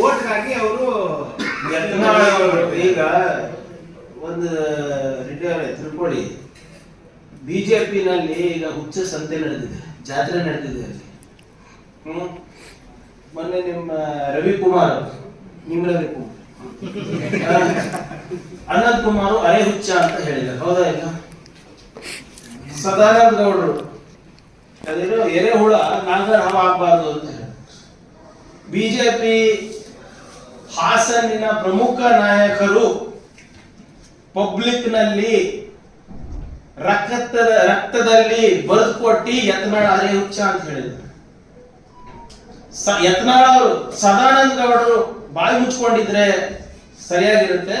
ಓಟ್ಗಾಗಿ ಅವರು ಈಗ ಒಂದು ರಿಟೈರ್ ತಿಳ್ಕೊಳ್ಳಿ. ಬಿಜೆಪಿನಲ್ಲಿ ಈಗ ಹುಚ್ಚ ಸಂತೆ ನಡೆದಿದೆ ಜಾತ್ರೆ ನಡೆದಿದೆ ಅಲ್ಲಿ. ಹ್ಮ್? ಮೊನ್ನೆ ನಿಮ್ಮ ರವಿಕುಮಾರ್ ನಿಮ್ಮ ರವಿಕುಮಾರ್. ಅನಂತ್ ಕುಮಾರ್ ಅರೆ ಹುಚ್ಚ ಅಂತ ಹೇಳಿದ್ದಾರೆ. ಹೌದಾ ಇಲ್ಲ? ಸದಾನಂದ ಗೌಡರು. ಅದೇನೋ ಎರೆಹುಳ ನಾಗರ ಹವ ಆಗ್ಬಾರ್ದು ಅಂತ ಹೇಳಿ ಬಿಜೆಪಿ ಹಾಸನಿನ ಪ್ರಮುಖ ನಾಯಕರು ಪಬ್ಲಿಕ್ನಲ್ಲಿ ರಕ್ತದ, ರಕ್ತದಲ್ಲಿ ಬರೆದು ಕೊಟ್ಟಿ ಯತ್ನಾಳ್ ಅರೆ ಹುಚ್ಚ ಅಂತ ಹೇಳಿದ್ರು. ಯತ್ನಾಳ್ ಅವರು, ಸದಾನಂದ ಗೌಡರು ಬಾಯಿ ಮುಚ್ಕೊಂಡಿದ್ರೆ ಸರಿಯಾಗಿರುತ್ತೆ,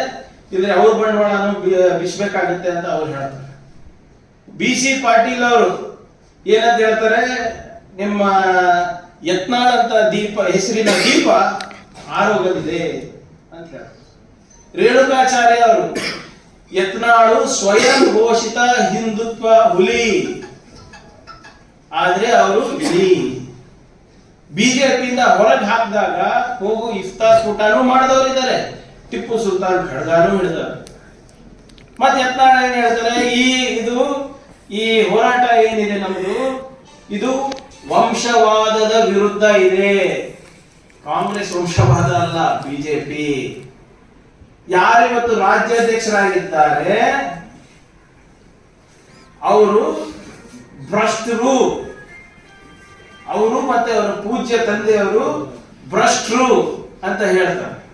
ಇದ್ರೆ ಅವ್ರ ಬಂಡವಾಳನು ಬಿಸ್ಬೇಕಾಗುತ್ತೆ ಅಂತ ಅವ್ರು ಹೇಳ್ತಾರೆ. ಬಿ ಸಿ ಪಾಟೀಲ್ ಅವರು ಏನಂತ ಹೇಳ್ತಾರೆ, ನಿಮ್ಮ ಯತ್ನಾಳ್ ಅಂತ ದೀಪ, ಹೆಸರಿನ ದೀಪ ಆರೋಗಲಿದೆ ಅಂತ ಹೇಳ್ತಾರೆ. ರೇಣುಕಾಚಾರ್ಯ ಅವರು, ಯತ್ನಾಳು ಸ್ವಯಂ ಘೋಷಿತ ಹಿಂದುತ್ವ ಹುಲಿ. ಆದ್ರೆ ಅವರು ಬಿಜೆಪಿಯಿಂದ ಹೊರಗೆ ಹಾಕಿದಾಗ ಹೋಗು ಇಫ್ತಾರ್ ಕೂಟನೂ ಮಾಡಿದವರಿದ್ದಾರೆ ಟಿಪ್ಪು ಸುಲ್ತಾನ್ ಖಡ್ಗಾನು ಹಿಡಿದವರು. ಮತ್ತೆ ಯತ್ನಾಳ ಏನ್ ಹೇಳ್ತಾರೆ? ಈ ಇದು, ಈ ಹೋರಾಟ ಏನಿದೆ ನಮ್ದು? ಇದು ವಂಶವಾದದ ವಿರುದ್ಧ ಇದೆ. ಕಾಂಗ್ರೆಸ್ ವಂಶವಾದ ಅಲ್ಲ, ಬಿಜೆಪಿ. ಯಾರಿವತ್ತು ರಾಜ್ಯಾಧ್ಯಕ್ಷರಾಗಿದ್ದಾರೆ? ಅವರು ಭ್ರಷ್ಟರು. ಅವರು ಮತ್ತೆ ಅವರ ಪೂಜ್ಯ ತಂದೆಯವರು ಭ್ರಷ್ಟರು ಅಂತ ಹೇಳ್ತಾರೆ.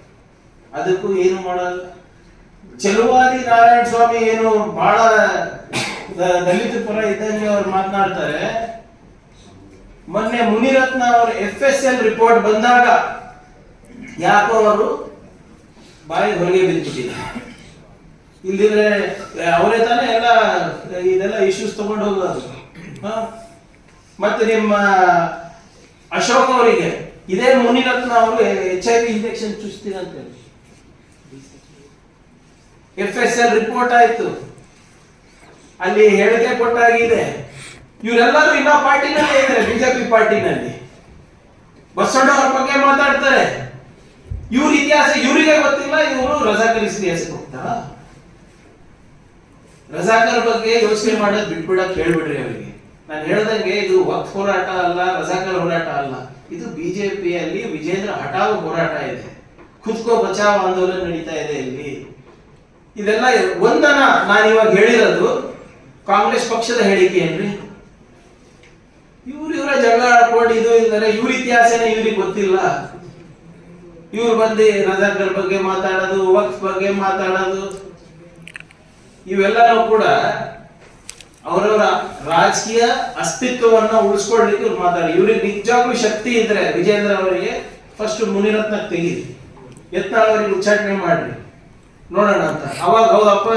ಅದಕ್ಕೂ ಏನು ಮಾಡಲ್ಲ. ಚಲುವಾದಿ ನಾರಾಯಣ ಸ್ವಾಮಿ ಏನು ಬಹಳ ದಲಿತ ಪರ ಇದ್ದಂಗೆ ಅವ್ರು ಮಾತನಾಡ್ತಾರೆ. ಮೊನ್ನೆ ಮುನಿರತ್ನ ಅವರು ಎಫ್ ಎಸ್ ಎಲ್ ರಿಪೋರ್ಟ್ ಬಂದಾಗ ಯಾಕೋ ಅವರು ಬಾಯಿ ಹೊರಗೆ ಬಿದ್ದುಬಿಟ್ಟಿದ್ದಾರೆ ಇಲ್ದಿದ್ರೆ ಅವರೇ ತಾನೇ ಎಲ್ಲ, ಇದೆಲ್ಲ ಇಶ್ಯೂಸ್ ತಗೊಂಡು ಹೋಗೋದು? ಮತ್ತೆ ನಿಮ್ಮ ಅಶೋಕ್ ಅವರಿಗೆ, ಇದೇ ಮುನಿರತ್ನ ಅವರು ಎಚ್ ಐ ವಿ ಇಂಜೆಕ್ಷನ್ ಹೇಳಿ. ಎಫ್ ಎಸ್ ಎಲ್ ರಿಪೋರ್ಟ್ ಆಯ್ತು. ಅಲ್ಲಿ ಹೇಳಿಕೆ ಕೊಟ್ಟಾಗಿದೆ. ಇವರೆಲ್ಲರೂ ಇನ್ನೂ ಪಾರ್ಟಿನಲ್ಲಿ ಇದ್ದಾರೆ, ಬಿಜೆಪಿ ಪಾರ್ಟಿನಲ್ಲಿ. ಬಸವಣ್ಣವ್ರ ಬಗ್ಗೆ ಮಾತಾಡ್ತಾರೆ. ಇವ್ರ ಇತಿಹಾಸ ಇವರಿಗೆ ಗೊತ್ತಿಲ್ಲ, ಇವರು ರಜಾಕರ್ ಇತಿಹಾಸಕ್ಕೆ ಹೋಗ್ತಾರ. ರಜಾಕರ್ ಬಗ್ಗೆ ಯೋಚನೆ ಮಾಡೋದು ಬಿಟ್ಬಿಡಕ್ ಹೇಳ್ಬಿಡ್ರಿ ಅವರಿಗೆ. ನಾನು ಹೇಳ್ದಂಗೆ ಇದು ವಕ್ಫ್ ಹೋರಾಟ ಅಲ್ಲ, ರಜಾಕರ್ ಹೋರಾಟ ಅಲ್ಲ. ಇದು ಬಿಜೆಪಿಯಲ್ಲಿ ವಿಜೇಂದ್ರ ಹಠಾವ್ ಹೋರಾಟ ಇದೆ. ಖುದ್ಕೋ ಬಚಾವ್ ಆಂದೋಲನ ನಡೀತಾ ಇದೆ ಇಲ್ಲಿ. ಇದೆಲ್ಲ ಒಂದನ ನಾನು ಇವಾಗ ಹೇಳಿರೋದು ಕಾಂಗ್ರೆಸ್ ಪಕ್ಷದ ಹೇಳಿಕೆ ಏನ್ರಿ? ಇವ್ರು ಇವರ ಜಗಳ ಆಡ್ಕೊಂಡು ಇದು ಇದ್ದಾರೆ, ಇವ್ರ ಇತಿಹಾಸನೇ ಇವ್ರಿಗೆ ಗೊತ್ತಿಲ್ಲ. ಇವ್ರು ಬಂದು ರಜಾಕರ್ ಬಗ್ಗೆ ಮಾತಾಡೋದು, ವಕ್ಸ್ ಬಗ್ಗೆ ಮಾತಾಡೋದು. ಇವೆಲ್ಲರೂ ಕೂಡ ಅವರವರ ರಾಜಕೀಯ ಅಸ್ತಿತ್ವವನ್ನ ಉಳಿಸ್ಕೊಳ್ಲಿಕ್ಕೆ ಇವ್ರು ಮಾತಾಡಿ ಇವ್ರಿಗೆ ನಿಜವಾಗ್ಲೂ ಶಕ್ತಿ ಇದ್ರೆ ವಿಜೇಂದ್ರ ಅವರಿಗೆ ಫಸ್ಟ್ ಮುನಿರತ್ನ ತೆಗೀರಿ. ಯತ್ನಾಳ್ ಅವರಿಗೆ ಉಚ್ಚಾಟನೆ ಮಾಡ್ರಿ. ನೋಡೋಣ ಅಂತ. ಅವಾಗ ಹೌದಪ್ಪ,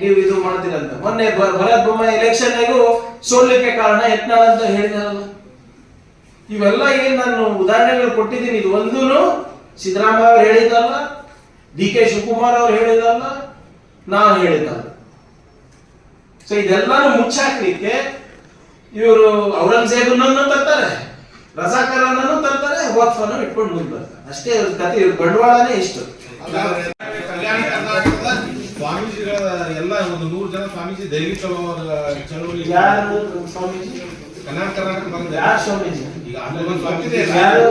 ನೀವು ಇದು ಮಾಡ್ತೀರಂತ. ಮೊನ್ನೆ ಭರತ್ ಬೊಮ್ಮಾಯಿ ಎಲೆಕ್ಷನ್ಗೂ ಸೋಲ್ಲಿಕ್ಕೆ ಕಾರಣ ಯತ್ನಾಳ್ ಅಂತ ಹೇಳಿದಾರಲ್ಲ ಇವೆಲ್ಲ ಏನ್ ನಾನು ಉದಾಹರಣೆಗಳು ಕೊಟ್ಟಿದ್ದೀನಿ. ಇದು ಒಂದೂ ಸಿದ್ದರಾಮಯ್ಯ ಅವ್ರು ಹೇಳಿದ್ದಲ್ಲ ಡಿ ಕೆ ಶಿವಕುಮಾರ್ ಅವ್ರು ಹೇಳಿದಲ್ಲ ನಾನು ಹೇಳಿದ್ದಲ್ಲ. ಸೊ ಇದೆಲ್ಲಾನು ಮುಚ್ಚಾಕ್ಲಿಕ್ಕೆ ಇವರು ಔರಂಗಜೇಬನನ್ನು ತರ್ತಾರೆ ರಸಾಕರನ್ನು ತರ್ತಾರೆ ವಕ್ಫ್ ಅನ್ನು ಇಟ್ಕೊಂಡು ಮುಂದೆ ಬರ್ತಾರೆ. ಅಷ್ಟೇ ಕತೆ ಇವ್ರ ಬಂಡವಾಳನೇ ಇಷ್ಟು. ಎಲ್ಲ ಒಂದು ನೂರು ಜನ ಸ್ವಾಮೀಜಿ ದೈವಿಕ ಚಳವಳಿ ಯಾರು ಸ್ವಾಮೀಜಿ? ಕರ್ನಾಟಕ ಬಂದ ಯಾರು ಸ್ವಾಮೀಜಿ? ಈಗ ಆಂದೋಲನ ಸ್ವಾಮೀಜಿ ಯಾರು?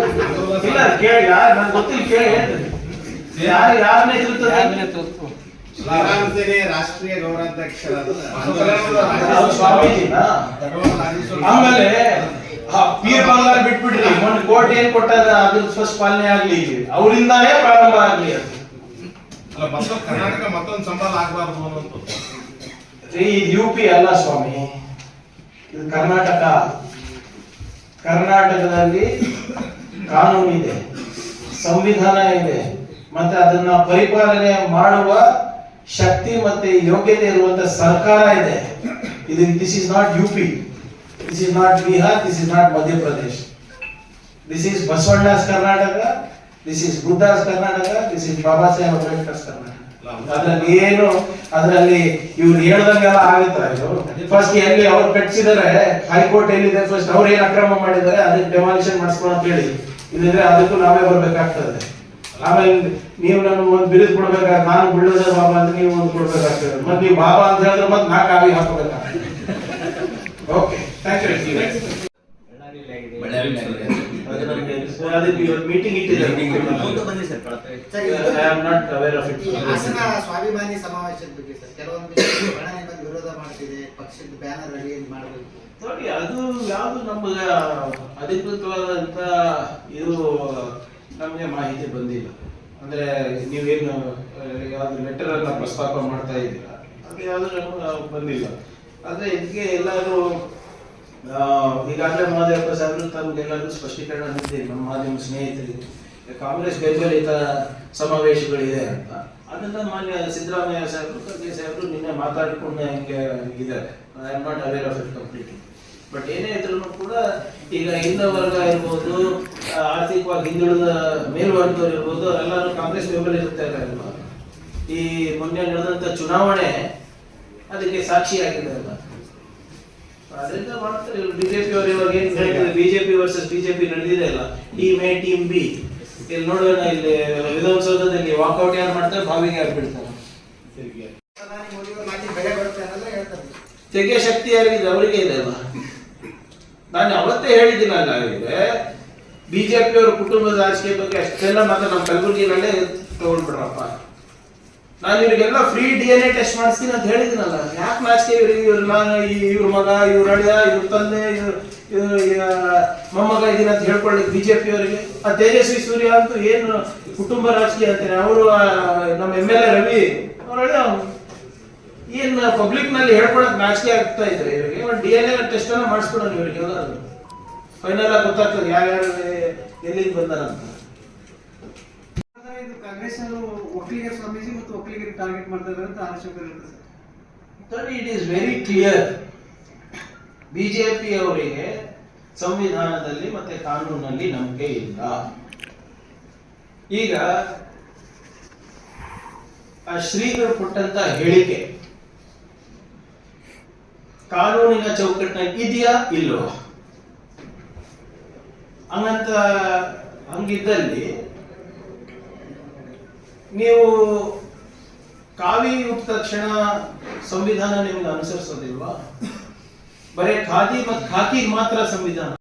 ಇಲ್ಲ ಕೇಳಿ ಯಾರು? ನನಗೆ ಗೊತ್ತಿಲ್ಲ ಕೇಳಿ ಹೇಳ್ತೀನಿ. ಯಾರು ಯಾರ ನೇತೃತ್ವ ಶ್ರೀರಾಮ ಸೇನೆ ರಾಷ್ಟ್ರೀಯ ಗೌರವಾಧ್ಯಕ್ಷರಾದ ಅವ್ರು ಸ್ವಾಮೀಜಿನಾ ಆಮೇಲೆ ಆ ಪೀರ್ ಬಂಗಾರ ಬಿಟ್ಬಿಡ್ರಿ ಒಂದು ಕೋಟಿ ಏನ್ ಕೊಟ್ಟಾಗ ಅದ್ರ ಸ್ವಸ್ಪಾಲನೆ ಪಾಲನೆ ಆಗ್ಲಿ. ಅವರಿಂದಾನೇ ಪ್ರಾರಂಭ ಆಗ್ಲಿ ಅದು. ಮತ್ತೊಂದು ಕರ್ನಾಟಕ ಮತ್ತೊಂದು ಸಂಬಳ ಆಗಬಾರ್ದು ಅನ್ನೋದು. ಇದು ಯು ಪಿ ಅಲ್ಲ ಸ್ವಾಮಿ. ಇದು ಕರ್ನಾಟಕ. ಕರ್ನಾಟಕದಲ್ಲಿ ಕಾನೂನು ಇದೆ, ಸಂವಿಧಾನ ಇದೆ, ಮತ್ತೆ ಅದನ್ನ ಪರಿಪಾಲನೆ ಮಾಡುವ ಶಕ್ತಿ ಮತ್ತೆ ಯೋಗ್ಯತೆ ಇರುವಂತ ಸರ್ಕಾರ ಇದೆ. ಇದು this is not U P this is not Bihar this is not Madhya Pradesh this is Basavanna's Karnataka this is Buddha's Karnataka this is Baba Saheb Ambedkar's Karnataka ಅದ್ರಲ್ಲಿ ಏನು ಅದರಲ್ಲಿ ಇವ್ರು ಹೇಳ್ದಂಗೆಲ್ಲ ಆಗುತ್ತಾ. ಇದು ಫಸ್ಟ್ ಎಲ್ಲಿ ಅವ್ರು ಕಟ್ಸಿದಾರೆ ಹೈಕೋರ್ಟ್ ಎಲ್ಲಿದೆ ಫಸ್ಟ್ ಅವ್ರು ಏನ್ ಅಕ್ರಮ ಮಾಡಿದ್ದಾರೆ ಅದಕ್ಕೆ ಡೆಮಾಲಿಷನ್ ಮಾಡಿಸ್ಕೊಂಡು ಅಂತ ಹೇಳಿ. ಇಲ್ಲಂದ್ರೆ ಅದಕ್ಕೂ ನಾವೇ ಬರ್ಬೇಕಾಗ್ತದೆ. ಆಮೇಲೆ ನೀವು ನನ್ಗೆ ಒಂದು ಬಿರುದು ಕೊಡ್ಬೇಕಾದ್ರೆ ನಾನು ಬುಳ್ಳದ ಬಾಬಾ ಅಂತ ನೀವು ಒಂದು ಕೊಡ್ಬೇಕಾಗ್ತದೆ. ಮತ್ತೆ ನೀವು ಬಾಬಾ ಅಂತ ಹೇಳಿದ್ರೆ ಮತ್ತೆ ನಾ ಕಾವಿ ಹಾಕೋಬೇಕಾಗ್ತದೆ ಓಕೆ ಥ್ಯಾಂಕ್ ಯು ಅದು ನಮಗೆ ಅದಕ್ಕೆ ಇವತ್ತು ಮೀಟಿಂಗ್ ಇಟ್ಟಿದ್ದಾರೆ. I am not aware of it ಈ ಹಾಸನ ಸ್ವಾಭಿಮಾನಿ ಸಮಾವೇಶದ ಬಗ್ಗೆ ಸರ್ ಕೆಲವೊಂದು ಬಣನೆ ಬಂದು ವಿರೋಧ ಮಾಡ್ತಿದೆ ಪಕ್ಷದ ಬ್ಯಾನರ್ ರೆಡಿ ಮಾಡಬೇಕು. ನೋಡಿ ಅದು ಯಾವುದು ನಮಗೆ ಅಧಿಕೃತವಾದಂತ ಇದು ನಮಗೆ ಮಾಹಿತಿ ಬಂದಿಲ್ಲ. ಅಂದ್ರೆ ನೀವೇನು ಯಾವ್ದು ಲೆಟರ್ ಅನ್ನ ಪ್ರಸ್ತಾಪ ಮಾಡ್ತಾ ಇದ್ದೀರಾ? ಅದು ಯಾವುದು ನಮಗೆ ಬಂದಿಲ್ಲ. ಆದ್ರೆ ಇದಕ್ಕೆ ಎಲ್ಲರೂ ಈಗಾಗಲೇ ಮಹಾದೇವಪ್ಪ ಸಾಹೇಬರು ತಮಗೆಲ್ಲರಿಗೂ ಸ್ಪಷ್ಟೀಕರಣ ನೀಡಿದ್ದೀರಿ ನಮ್ಮ ಮಾಧ್ಯಮ ಸ್ನೇಹಿತರಿಗೆ. ಕಾಂಗ್ರೆಸ್ ಬೆಂಬಲಿತ ಸಮಾವೇಶಗಳಿದೆ ಅಂತ. ಅದನ್ನ ಮಾನ್ಯ ಸಿದ್ದರಾಮಯ್ಯ ಸಾಹೇಬರು, ಖರ್ಗೆ ಸಾಹೇಬರು ನಿನ್ನೆ ಮಾತಾಡಿಕೊಂಡು ಹಿಂಗೆ ಇದ್ದಾರೆ. I am not aware of it completely but ಏನೇ ಇದ್ರೂ ಕೂಡ ಈಗ ಹಿಂದ ವರ್ಗ ಇರ್ಬೋದು ಆರ್ಥಿಕವಾಗಿ ಹಿಂದುಳಿದ ಮೇಲ್ವರ್ಗದವ್ರು ಇರ್ಬೋದು, ಅವರೆಲ್ಲರೂ ಕಾಂಗ್ರೆಸ್ ಬೆಂಬಲ ಇರ್ತಾ ಅಲ್ವ? ಈ ಮೊನ್ನೆ ನಡೆದಂತ ಚುನಾವಣೆ ಅದಕ್ಕೆ ಸಾಕ್ಷಿಯಾಗಿದೆ ಅಲ್ಲ ಅದರಿಂದ ಮಾಡ್ತಾರೆ ಬಿಜೆಪಿ ಅವರು ಇವಾಗ ಏನ್ ಹೇಳಿದ್ರೆ ಬಿಜೆಪಿ ವರ್ಸಸ್ ಬಿಜೆಪಿ ನಡೆದಿದೆ ಅಲ್ಲ. ಟೀಮ್ ಎ ಟೀಮ್ ಬಿ ಇಲ್ಲಿ ನೋಡೋಣ ಇಲ್ಲಿ ವಿಧಾನಸೌಧದಲ್ಲಿ ವಾಕೌಟ್ ಯಾರು ಮಾಡ್ತಾರೆ? ಬಾವಿಗೆ ಯಾರು ಬಿಡ್ತಾರೆ ತೆಗೆಯ ತೆಗೆ ಶಕ್ತಿ ಯಾರಿಗಿದೆ? ಅವರಿಗೆ ಇದೆ ಅಲ್ಲ ನಾನು ಅವತ್ತೇ ಹೇಳಿದ್ದೀನಲ್ಲ ಅವರಿಗೆ ಬಿಜೆಪಿ ಅವರ ಕುಟುಂಬದ ರಾಜಕೀಯ ಬಗ್ಗೆ ಅಷ್ಟೆಲ್ಲ ಮಾತ್ರ ನಮ್ಮ ಕಲಬುರಗಿನಲ್ಲೇ ತಗೊಂಡ್ಬಿಡ್ರಪ್ಪ ನಾನು ಇವರಿಗೆಲ್ಲ free D N A test ಮಾಡಿಸ್ತೀನಿ ಅಂತ ಹೇಳಿದ್ದೀನಲ್ಲ ಯಾಕೆ ಮ್ಯಾಚ್ಗೆ ಇವ್ರಿಗೆ ಇವ್ರ ಮಗ ಇವ್ರ ಮಗ, ಇವ್ರ ಅಳಿಯ ಇವ್ರ ತಂದೆ ಮೊಮ್ಮಗ ಇದೀನಿ ಅಂತ ಹೇಳ್ಕೊಳ್ಳಿ ಬಿಜೆಪಿ ಅವರಿಗೆ. ಆ ತೇಜಸ್ವಿ ಸೂರ್ಯ ಅಂತೂ ಏನು ಕುಟುಂಬ ರಾಜಕೀಯ ಅಂತಾನೆ ಅವರು ನಮ್ಮ ಎಂ ಎಲ್ ಎ ರವಿ ಅವ್ರ ಅಳಿಯ ಪಬ್ಲಿಕ್ನಲ್ಲಿ ಪಬ್ಲಿಕ್ನಲ್ಲಿ ಹೇಳ್ಕೊಳಕ್ ಮ್ಯಾಚ್ಗೆ ಆಗ್ತಾ ಇದ್ರೆ ಇವರಿಗೆ. ಒಂದು ಡಿ ಎನ್ ಎ ಟೆಸ್ಟ್ ಅನ್ನ ಮಾಡಿಸ್ಕೊಡೋಣ ಇವರಿಗೆ ಎಲ್ಲರೂ. ಫೈನಲ್ ಆಗಿ ಗೊತ್ತಾಗ್ತದೆ ಯಾರ್ಯಾರು ಎಲ್ಲಿಂದ ಬಂದಾರಂತ. ಇದು ಕಾಂಗ್ರೆಸ್ ಒಕ್ಕಲಿಗರ ಸ್ವಾಮೀಜಿ ಮತ್ತು ಒಕ್ಕಲಿಗರಿಗೆ ಟಾರ್ಗೆಟ್ ಮಾಡ್ತಾ ಇದ್ದಾರೆ ಅಂತ ಆರೋಪ ಇರುತ್ತೆ sir. It is very clear BJP ಅವರಿಗೆ ಸಂವಿಧಾನದಲ್ಲಿ ಮತ್ತೆ ಕಾನೂನಲ್ಲಿ ನಂಬಿಕೆ ಇಲ್ಲ. ಈಗ, ಆ ಶ್ರೀಗಳು ಕೊಟ್ಟಂತ ಹೇಳಿಕೆ, ಕಾನೂನಿನ ಚೌಕಟ್ಟಿನಲ್ಲಿ ಇದೆಯಾ ಇಲ್ವಾ? ಹಂಗಂತ ಹಂಗಿದ್ದಲ್ಲಿ ನೀವು ಕಾವಿ ತಕ್ಷಣ ಸಂವಿಧಾನ ನಿಮ್ಗೆ ಅನುಸರಿಸೋದಿಲ್ವಾ? ಬರೀ ಖಾದಿ ಮತ್ತು ಖಾಕಿ ಮಾತ್ರ ಸಂವಿಧಾನ.